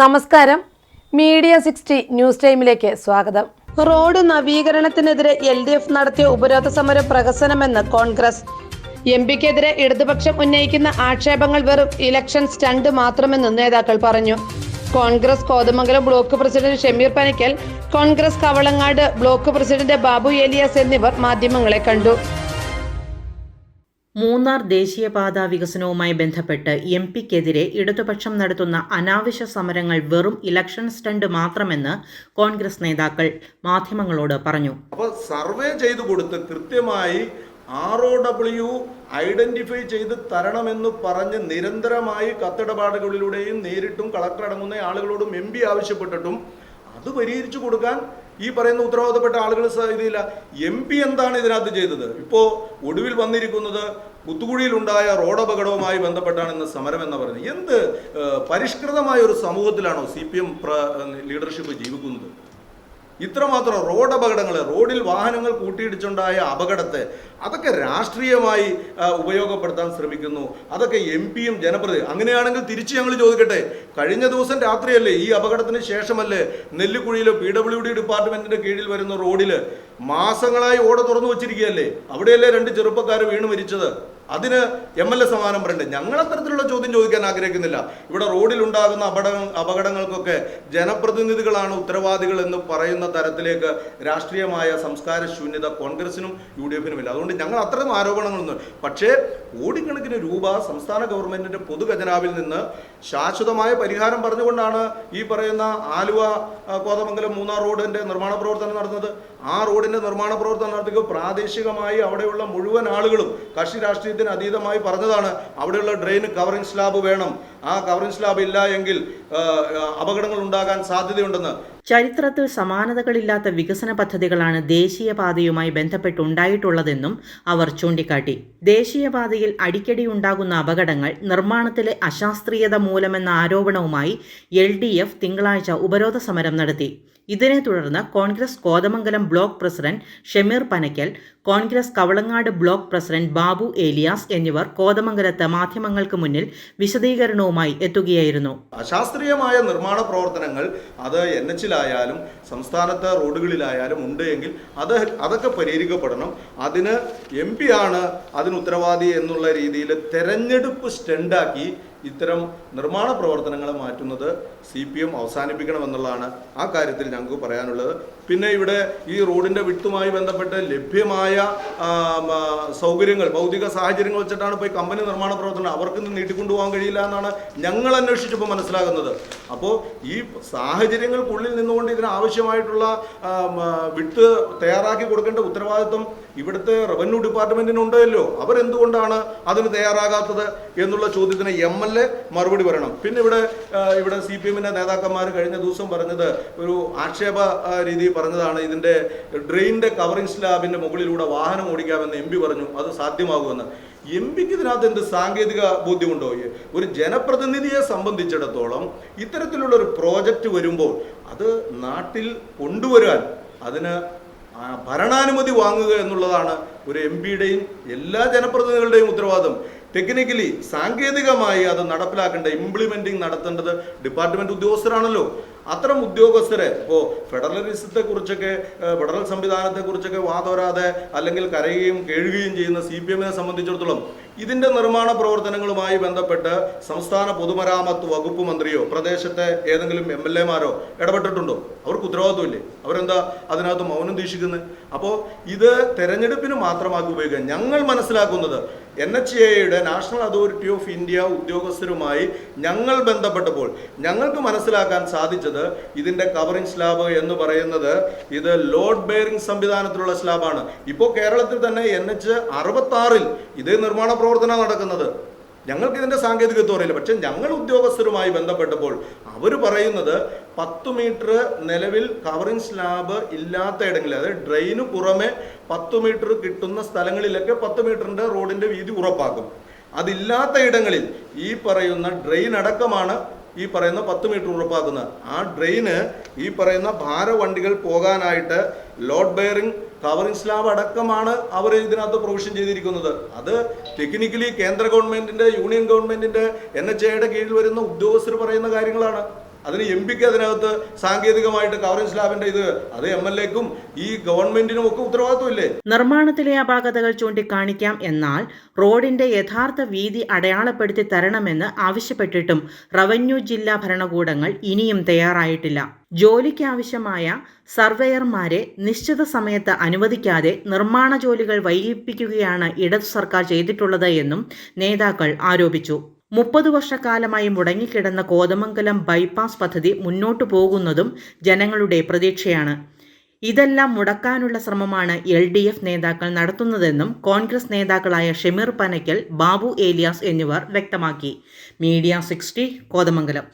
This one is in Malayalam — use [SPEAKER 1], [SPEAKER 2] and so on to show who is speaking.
[SPEAKER 1] നമസ്കാരം. മീഡിയ സിക്സ്റ്റി ന്യൂസ് ടൈമിലേക്ക് സ്വാഗതം.
[SPEAKER 2] റോഡ് നവീകരണത്തിനെതിരെ എൽ ഡി എഫ് നടത്തിയ ഉപരോധ സമരം പ്രഹസനമെന്ന് കോൺഗ്രസ്. എം പിക്കെതിരെ ഇടതുപക്ഷം ഉന്നയിക്കുന്ന ആക്ഷേപങ്ങൾ വെറും ഇലക്ഷൻ സ്റ്റണ്ട് മാത്രമെന്നും നേതാക്കൾ പറഞ്ഞു. Congress Kothamangalam block president Shameer Panickal Congress Kavalangad block president Babu Elias എന്നിവർ മാധ്യമങ്ങളെ കണ്ടു.
[SPEAKER 3] മൂന്നാർ ദേശീയപാത വികസനവുമായി ബന്ധപ്പെട്ട് എം പിക്കെതിരെ ഇടതുപക്ഷം നടത്തുന്ന അനാവശ്യ സമരങ്ങൾ വെറും ഇലക്ഷൻ സ്റ്റണ്ട് മാത്രമെന്ന് കോൺഗ്രസ് നേതാക്കൾ മാധ്യമങ്ങളോട് പറഞ്ഞു.
[SPEAKER 4] അപ്പോൾ സർവേ ചെയ്തു കൊടുത്ത് കൃത്യമായി ആർ ഒ ഡബ്ല്യു ഐഡന്റിഫൈ ചെയ്ത് തരണമെന്ന് പറഞ്ഞ് നിരന്തരമായി കത്തിടപാടുകളിലൂടെയും നേരിട്ടും കളക്ടർ അടങ്ങുന്ന ആളുകളോടും എം പി ആവശ്യപ്പെട്ടിട്ടും അത് പരിഹരിച്ചു കൊടുക്കാൻ ഈ പറയുന്ന ഉത്തരവാദപ്പെട്ട ആളുകൾ സാധ്യതയില്ല. എം പി എന്താണ് ഇതിനകത്ത് ചെയ്തത്? ഇപ്പോൾ ഒടുവിൽ വന്നിരിക്കുന്നത് കുത്തുകുഴിയിലുണ്ടായ റോഡ് അപകടവുമായി ബന്ധപ്പെട്ടാണ് ഇന്ന് സമരം എന്ന് പറയുന്നത്. എന്ത് പരിഷ്കൃതമായ ഒരു സമൂഹത്തിലാണോ സി പി എം ലീഡർഷിപ്പ് ജീവിക്കുന്നത്? ഇത്രമാത്രം റോഡ് അപകടങ്ങൾ റോഡിൽ വാഹനങ്ങൾ കൂട്ടിയിടിച്ചുണ്ടായ അപകടത്തെ അതൊക്കെ രാഷ്ട്രീയമായി ഉപയോഗപ്പെടുത്താൻ ശ്രമിക്കുന്നു. അതൊക്കെ എം പിയും ജനപ്രതി അങ്ങനെയാണെങ്കിൽ തിരിച്ച് ഞങ്ങൾ ചോദിക്കട്ടെ കഴിഞ്ഞ ദിവസം രാത്രിയല്ലേ ഈ അപകടത്തിന് ശേഷമല്ലേ നെല്ലിക്കുഴിയിലെ പി ഡബ്ല്യു ഡി ഡിപ്പാർട്ട്മെന്റിന്റെ കീഴിൽ വരുന്ന റോഡിൽ മാസങ്ങളായി ഓട തുറന്നു വച്ചിരിക്കുകയല്ലേ? അവിടെയല്ലേ രണ്ട് ചെറുപ്പക്കാർ വീണ് മരിച്ചത്? അതിന് എം എൽ എ സമാനം പറയണ്ടേ. ഞങ്ങൾ അത്തരത്തിലുള്ള ചോദ്യം ചോദിക്കാൻ ആഗ്രഹിക്കുന്നില്ല. ഇവിടെ റോഡിൽ ഉണ്ടാകുന്ന അപകട അപകടങ്ങൾക്കൊക്കെ ജനപ്രതിനിധികളാണ് ഉത്തരവാദികൾ എന്ന് പറയുന്ന തരത്തിലേക്ക് രാഷ്ട്രീയമായ സംസ്കാര ശൂന്യത കോൺഗ്രസിനും യു ഡി എഫിനും ഇല്ല. അതുകൊണ്ട് ഞങ്ങൾ അത്തരം ആരോപണങ്ങളൊന്നും പക്ഷേ കോടിക്കണക്കിന് രൂപ സംസ്ഥാന ഗവൺമെന്റിന്റെ പൊതുഖജനാവിൽ നിന്ന് ശാശ്വതമായ പരിഹാരം പറഞ്ഞുകൊണ്ടാണ് ഈ പറയുന്ന ആലുവ കോതമംഗലം മൂന്നാർ റോഡിന്റെ നിർമ്മാണ പ്രവർത്തനം നടന്നത്. ആ റോഡിന്റെ നിർമ്മാണ പ്രവർത്തനം നടത്തിയ പ്രാദേശികമായി അവിടെയുള്ള മുഴുവൻ ആളുകളും കക്ഷി രാഷ്ട്രീയത്തിന് അതീതമായി പറഞ്ഞതാണ്. അവിടെയുള്ള ഡ്രെയിൻ കവറിംഗ് സ്ലാബ് വേണം. ആ കവറിംഗ് സ്ലാബ് ഇല്ല എങ്കിൽ അപകടങ്ങൾ ഉണ്ടാകാൻ സാധ്യതയുണ്ടെന്ന്.
[SPEAKER 3] ചരിത്രത്തിൽ സമാനതകളില്ലാത്ത വികസന പദ്ധതികളാണ് ദേശീയപാതയുമായി ബന്ധപ്പെട്ടുണ്ടായിട്ടുള്ളതെന്നും അവർ ചൂണ്ടിക്കാട്ടി. ദേശീയപാതയിൽ അടിക്കടി ഉണ്ടാകുന്ന അപകടങ്ങൾ നിർമ്മാണത്തിലെ അശാസ്ത്രീയത മൂലമെന്ന ആരോപണവുമായി എൽ ഡി എഫ് തിങ്കളാഴ്ച ഉപരോധ സമരം നടത്തി. ഇതിനെ തുടർന്ന് Congress Kothamangalam block president Shameer Panakkal Congress Kavalangad block president Babu Elias എന്നിവർ കോതമംഗലത്ത് മാധ്യമങ്ങൾക്ക് മുന്നിൽ വിശദീകരണവുമായി എത്തുകയായിരുന്നു.
[SPEAKER 4] അശാസ്ത്രീയമായ നിർമ്മാണ പ്രവർത്തനങ്ങൾ അത് എൻ എച്ചിലായാലും സംസ്ഥാനത്ത് റോഡുകളിലായാലും ഉണ്ട് എങ്കിൽ അത് അതൊക്കെ പരിഹരിക്കപ്പെടണം. അതിന് എം ആണ് അതിന് ഉത്തരവാദി എന്നുള്ള രീതിയിൽ തെരഞ്ഞെടുപ്പ് സ്റ്റണ്ടാക്കി ഇത്തരം നിർമ്മാണ പ്രവർത്തനങ്ങളെ മാറ്റുന്നത് സി പി എം അവസാനിപ്പിക്കണമെന്നുള്ളതാണ് ആ കാര്യത്തിൽ ഞങ്ങൾക്ക് പറയാനുള്ളത്. പിന്നെ ഇവിടെ ഈ റോഡിന്റെ വിട്ടുമായി ബന്ധപ്പെട്ട് ലഭ്യമായ സൗകര്യങ്ങൾ ഭൗതിക സാഹചര്യങ്ങൾ വെച്ചിട്ടാണ് ഇപ്പോൾ ഈ കമ്പനി നിർമ്മാണ പ്രവർത്തനം അവർക്ക് ഇന്ന് നീട്ടിക്കൊണ്ടുപോകാൻ കഴിയില്ല എന്നാണ് ഞങ്ങൾ അന്വേഷിച്ചപ്പോൾ മനസ്സിലാകുന്നത്. അപ്പോൾ ഈ സാഹചര്യങ്ങൾക്കുള്ളിൽ നിന്നുകൊണ്ട് ഇതിന് ആവശ്യമായിട്ടുള്ള ആ, ആ, വിട്ട് തയ്യാറാക്കി കൊടുക്കേണ്ട ഉത്തരവാദിത്വം ഇവിടുത്തെ റവന്യൂ ഡിപ്പാർട്ട്മെന്റിനുണ്ടല്ലോ അവരെന്തുകൊണ്ടാണ് അതിന് തയ്യാറാകാത്തത് എന്നുള്ള ചോദ്യത്തിന് എം എൽ എ മറുപടി പറയണം. പിന്നെ ഇവിടെ ഇവിടെ സി പി നേതാക്കന്മാർ കഴിഞ്ഞ ദിവസം പറഞ്ഞത് ഒരു ആക്ഷേപ രീതി പറഞ്ഞതാണ്. ഇതിന്റെ ഡ്രെയിനിന്റെ കവറിംഗ് സ്ലാബിന്റെ മുകളിലൂടെ വാഹനം ഓടിക്കാമെന്ന് എം പി പറഞ്ഞു. അത് സാധ്യമാകുമെന്ന്. എം പിക്ക് ഇതിനകത്ത് എന്ത് സാങ്കേതിക ബോധ്യമുണ്ടോ ഒരു ജനപ്രതിനിധിയെ സംബന്ധിച്ചിടത്തോളം ഇത്തരത്തിലുള്ള ഒരു പ്രോജക്റ്റ് വരുമ്പോൾ അത് നാട്ടിൽ കൊണ്ടുവരാൻ അതിന് ഭരണാനുമതി വാങ്ങുക എന്നുള്ളതാണ് ഒരു എം പിയുടെയും എല്ലാ ജനപ്രതിനിധികളുടെയും ഉത്തരവാദിത്വം ടെക്നിക്കലി സാങ്കേതികമായി അത് നടപ്പിലാക്കേണ്ട ഇംപ്ലിമെന്റിംഗ് നടത്തേണ്ടത് ഡിപ്പാർട്ട്മെന്റ് ഉദ്യോഗസ്ഥരാണല്ലോ. അത്തരം ഉദ്യോഗസ്ഥരെ ഇപ്പോൾ ഫെഡറലിസത്തെ കുറിച്ചൊക്കെ ഫെഡറൽ സംവിധാനത്തെ കുറിച്ചൊക്കെ വാതോരാതെ അല്ലെങ്കിൽ കരയുകയും കേഴുകയും ചെയ്യുന്ന സി പി എമ്മിനെ സംബന്ധിച്ചിടത്തോളം ഇതിന്റെ നിർമ്മാണ പ്രവർത്തനങ്ങളുമായി ബന്ധപ്പെട്ട് സംസ്ഥാന പൊതുമരാമത്ത് വകുപ്പ് മന്ത്രിയോ പ്രദേശത്തെ ഏതെങ്കിലും എം എൽ എമാരോ ഇടപെട്ടിട്ടുണ്ടോ? അവർക്ക് ഉത്തരവാദിത്വമില്ലേ? അവരെന്താ അതിനകത്ത് മൗനം ദീക്ഷിക്കുന്നത് അപ്പോൾ ഇത് തെരഞ്ഞെടുപ്പിന് മാത്രമാക്കി ഉപയോഗിക്കുക. ഞങ്ങൾ മനസ്സിലാക്കുന്നത് എൻ എച്ച് എയുടെ നാഷണൽ അതോറിറ്റി ഓഫ് ഇന്ത്യ ഉദ്യോഗസ്ഥരുമായി ഞങ്ങൾ ബന്ധപ്പെട്ടപ്പോൾ ഞങ്ങൾക്ക് മനസ്സിലാക്കാൻ സാധിച്ചത് ഇതിന്റെ കവറിംഗ് സ്ലാബ് എന്ന് പറയുന്നത് ഇത് ലോഡ് ബെയറിംഗ് സംവിധാനത്തിലുള്ള സ്ലാബാണ്. ഇപ്പോൾ കേരളത്തിൽ തന്നെ എൻ എച്ച് അറുപത്താറിൽ ഇതേ നിർമ്മാണ പ്രവർത്തനം നടക്കുന്നത്. ഞങ്ങൾക്ക് ഇതിന്റെ സാങ്കേതികത്വം അറിയില്ല. പക്ഷേ ഞങ്ങൾ ഉദ്യോഗസ്ഥരുമായി ബന്ധപ്പെട്ടപ്പോൾ അവർ പറയുന്നത് പത്ത് മീറ്റർ നിലവിൽ കവറിംഗ് സ്ലാബ് ഇല്ലാത്ത ഇടങ്ങളിൽ അതായത് ഡ്രെയിന് പുറമെ പത്ത് മീറ്റർ കിട്ടുന്ന സ്ഥലങ്ങളിലൊക്കെ പത്ത് മീറ്ററിന്റെ റോഡിന്റെ വീതി ഉറപ്പാക്കും. അതില്ലാത്ത ഇടങ്ങളിൽ ഈ പറയുന്ന ഡ്രെയിൻ അടക്കമാണ് ഈ പറയുന്ന പത്ത് മീറ്റർ ഉറപ്പാക്കുന്നത്. ആ ഡ്രെയിന് ഈ പറയുന്ന ഭാരവണ്ടികൾ പോകാനായിട്ട് ലോഡ് ബെയറിംഗ് കവറിംഗ് സ്ലാബ് അടക്കമാണ് അവർ ഇതിനകത്ത് പ്രൊവിഷൻ ചെയ്തിരിക്കുന്നത്. അത് ടെക്നിക്കലി കേന്ദ്ര ഗവൺമെന്റിന്റെ യൂണിയൻ ഗവൺമെന്റിന്റെ എൻ എച്ച് എയുടെ കീഴിൽ വരുന്ന ഉദ്യോഗസ്ഥർ പറയുന്ന കാര്യങ്ങളാണ്. അതിന് എം പിക്ക് അതിനകത്ത് സാങ്കേതികമായിട്ട് കവറേജ് സ്ലാബിന്റെ ഇത് അത് എം എൽ എക്കും ഈ ഗവൺമെന്റിനും ഒക്കെ ഉത്തരവാദിത്വമില്ലേ?
[SPEAKER 3] നിർമ്മാണത്തിലെ അപാകതകൾ ചൂണ്ടിക്കാണിക്കാം. എന്നാൽ റോഡിന്റെ യഥാർത്ഥ വീതി അടയാളപ്പെടുത്തി തരണമെന്ന് ആവശ്യപ്പെട്ടിട്ടും റവന്യൂ ജില്ലാ ഭരണകൂടങ്ങൾ ഇനിയും തയ്യാറായിട്ടില്ല. ജോലിക്കാവശ്യമായ സർവേയർമാരെ നിശ്ചിത സമയത്ത് അനുവദിക്കാതെ നിർമ്മാണ ജോലികൾ വൈകിപ്പിക്കുകയാണ് ഇടത് സർക്കാർ ചെയ്തിട്ടുള്ളത് എന്നും നേതാക്കൾ ആരോപിച്ചു. മുപ്പത് വർഷക്കാലമായി മുടങ്ങിക്കിടന്ന കോതമംഗലം ബൈപ്പാസ് പദ്ധതി മുന്നോട്ടു പോകുന്നതും ജനങ്ങളുടെ പ്രതീക്ഷയാണ്. ഇതെല്ലാം മുടക്കാനുള്ള ശ്രമമാണ് എൽ ഡി എഫ് നേതാക്കൾ നടത്തുന്നതെന്നും കോൺഗ്രസ് നേതാക്കളായ ഷെമീർ പനക്കൽ ബാബു ഏലിയാസ് എന്നിവർ വ്യക്തമാക്കി. Media sixty Kothamangalam.